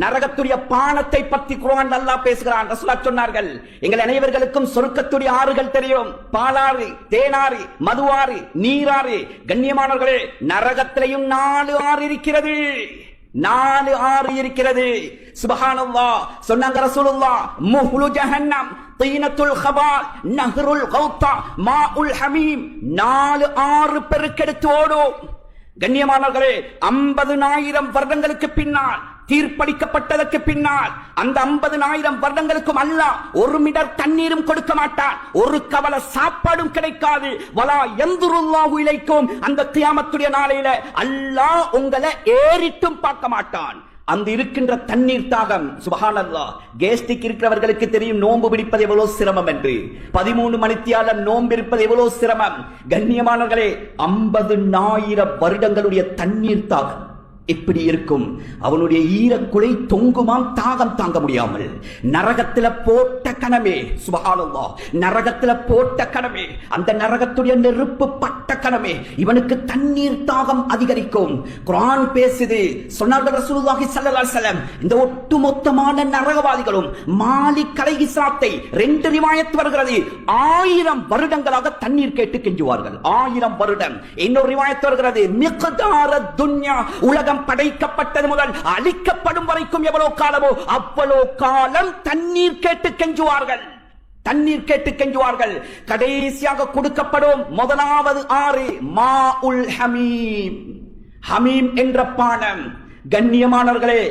நரகத்துடைய பானத்தை பற்றி குரான் அல்லாஹ் பேசுகிறான். ரசுலா சொன்னார்கள் எங்கள் அனைவர்களுக்கும் சொருக்கத்துடைய ஆறுகள் தெரியும். பாலாறு தேனாறு மதுவாறு நீராறு. கண்ணியமானவர்களே நரகத்திலையும் நாலு ஆறு இருக்கிறது. நாலு ஆறு இருக்கிறது. சுபஹானல்லா சொன்னாங்க ரசூலுல்லா முஹ்லு ஜஹன்னம் தீனத்துல் ஹபால் நஹ்ருல் கௌதா மாஉல் ஹமீம். நாலு ஆறு பெருக்கெடுத்து ஓடும். கண்ணியமானவர்களே ஐம்பதுனாயிரம் வருடங்களுக்கு பின்னால் தீர்ப்பளிக்கப்பட்டதற்கு பின்னால் அந்த ஐம்பதுனாயிரம் வருடங்களுக்கும் அல்ல ஒரு மிடர் தண்ணீரும் கொடுக்க மாட்டான் ஒரு கவல சாப்பாடும் கிடைக்காது. வலா எந்துருல்லாஹு இலைக்கும் அந்த தியாமத்துடைய நாளையில அல்லாஹ் உங்களை ஏறிட்டும் பார்க்க மாட்டான். அந்த இருக்கின்ற தண்ணீர் தாகம் சுபஹானல்லா கேஸ்டிக் இருக்கிறவர்களுக்கு தெரியும் நோன்பு பிடிப்பது எவ்வளவு சிரமம் என்று. பதிமூணு மணித்தியாலம் நோன்பு இருப்பது எவ்வளவு சிரமம். கண்ணியமானவர்களே ஐம்பது ஆயிரம் வருடங்களுடைய தண்ணீர் தாகம். எப்படி இருக்கும். அவனுடைய ஈரக்குலை தொங்குமாம் தாகம் தாங்க முடியாமல். நரகத்துல போட்ட கணமே சுபஹானல்லா நரகத்துல போட்ட கணமே அந்த நரகத்துடைய நெருப்பு பட்ட கணமே இவனுக்கு தண்ணீர் தாகம் அதிகரிக்கும். குரான் பேசுது சொன்னார்கள் ரசூலுல்லாஹி ஸல்லல்லாஹு அலைஹி இந்த ஒட்டுமொத்தமான நரகவாதிகளும் மாலிக் அலைஹிஸ்ஸலாத்தை ரெண்டு ரிவாயத் வருகிறது. ஆயிரம் வருடங்களாக தண்ணீர் கேட்டு கெஞ்சுவார்கள். ஆயிரம் வருடம். இன்னொரு ரிவாயத் வருகிறது. மிகதார துன்யா உலகம் உலகம் படைக்கப்பட்டது முதல் அழிக்கப்படும் வரைக்கும் எவ்வளவு காலமோ அவ்வளோ காலம் தண்ணீர் கேட்டு கெஞ்சுவார்கள். தண்ணீர் கேட்டு கெஞ்சுவார்கள். கடைசியாக கொடுக்கப்படும் முதலாவது ஆறு மா உல் ஹமீம். ஹமீம் என்ற பானம். கண்ணியமானவர்களே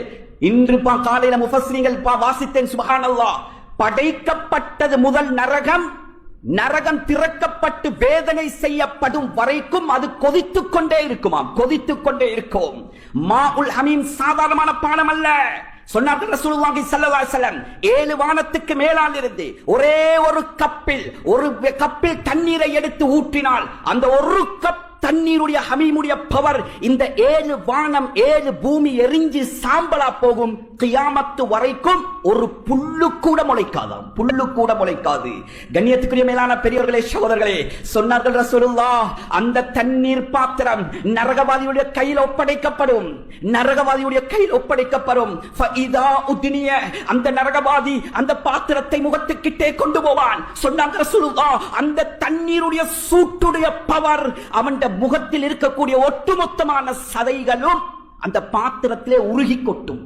இன்று பா காலையில முஃபஸ்ரீங்கள் பா வாசித்தேன் சுபஹானல்லாஹ். படைக்கப்பட்டது முதல் நரகம் நரகம் திறக்கப்பட்டு வேதனை செய்யப்படும் வரைக்கும் அது கொதித்துக் கொண்டே இருக்குமாம். கொதித்துக் கொண்டே இருக்கும். மா உல் ஹமீம் சாதாரணமான பானம் அல்ல. சொன்னார்கள் ரசூலுல்லாஹி ஸல்லல்லாஹு அலைஹி ஏழு வானத்துக்கு மேலால் இருந்து ஒரே ஒரு கப்பில் ஒரு கப்பில் தண்ணீரை எடுத்து ஊற்றினால் அந்த ஒரு கப் தண்ணீருடைய ஹமீமுடைய பவர் இந்த ஏழு வானம் ஏழு பூமி எரிஞ்சு சாம்பலா போகும் கியாமத்து வரைக்கும் ஒரு புல்லு கூட முளைக்காதாம். புல்லு கூட முளைக்காது. கண்ணியத்துக்குரிய மேலான பெரியவர்களே சகோதரர்களே சொன்னார்கள் ரசூலுல்லா அந்த தண்ணீர் பாத்திரம் நரகவாதியுடைய கையில் ஒப்படைக்கப்படும். நரகவாதியுடைய கையில் ஒப்படைக்கப்படும். அந்த நரகவாதி அந்த பாத்திரத்தை முகத்துக்கிட்டே கொண்டு போவான். சொன்னாங்க ரசூலுல்லா அந்த தண்ணீருடைய சூட்டுடைய பவர் அவன் முகத்தில் இருக்கக்கூடிய ஒட்டுமொத்தமான சதைகளும் அந்த பாத்திரத்திலே உருகி கொட்டும்.